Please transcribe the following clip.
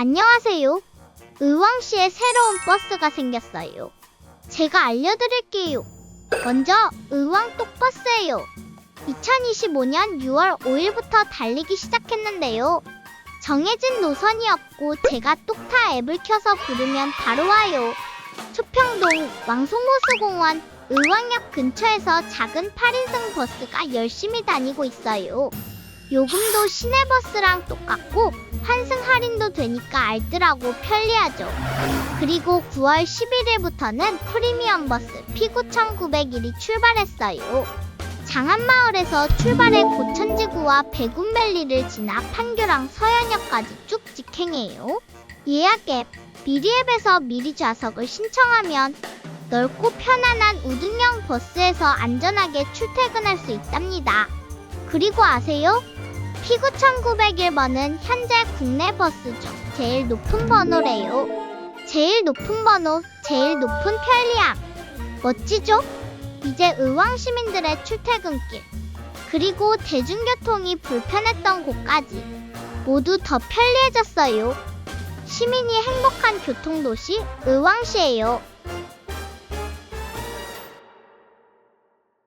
안녕하세요. 의왕시에 새로운 버스가 생겼어요. 제가 알려드릴게요. 먼저 의왕 똑버스예요. 2025년 6월 5일부터 달리기 시작했는데요. 정해진 노선이 없고 제가 똑타 앱을 켜서 부르면 바로 와요. 초평동 왕송호수공원 의왕역 근처에서 작은 8인승 버스가 열심히 다니고 있어요. 요금도 시내버스랑 똑같고 환승 할인도 되니까 알뜰하고 편리하죠. 그리고 9월 11일부터는 프리미엄 버스 피구 1901이 출발했어요. 장안마을에서 출발해 고천지구와 백운밸리를 지나 판교랑 서현역까지 쭉 직행해요. 예약 앱 미리 앱에서 미리 좌석을 신청하면 넓고 편안한 우등형 버스에서 안전하게 출퇴근할 수 있답니다. 그리고 아세요? 피구 1901번은 현재 국내 버스 중 제일 높은 번호래요. 제일 높은 번호, 제일 높은 편리함. 멋지죠? 이제 의왕 시민들의 출퇴근길, 그리고 대중교통이 불편했던 곳까지 모두 더 편리해졌어요. 시민이 행복한 교통도시 의왕시예요.